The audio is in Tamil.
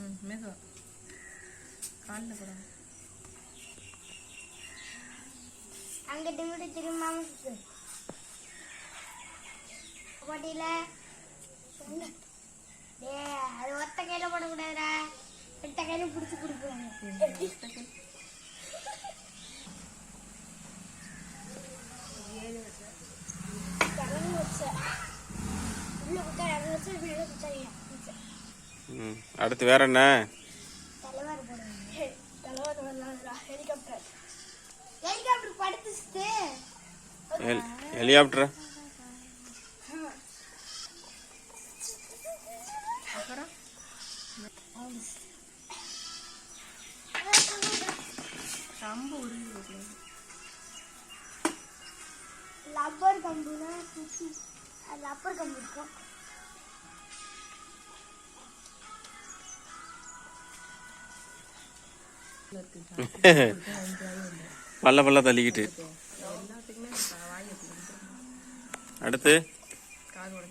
ம் மெதுவா. காலில் கூட அங்கிட்டு இங்கிட்டு திரும்பாம போட்டியில? டே அது ஒத்த கையில போடக்கூடாதுடா. ரெட்ட கையில பிடிச்சி வச்ச உள்ள குத்தா இறங்கி வச்சு மேலே குத்தாங்க ம் அடுத்து வேற என்ன? ஹெலிகாப்டர். ஹெலிகாப்டர் படுத்துச்சு ஹெல் ஹெலிகாப்டர்? அப்புறம் கம்பு உருவி லப்பர் கம்புனா லப்பர் கம்பு இருக்கும் பல்ல பல்ல தள்ளிக்கிட்டு. அடுத்து. காது போடு.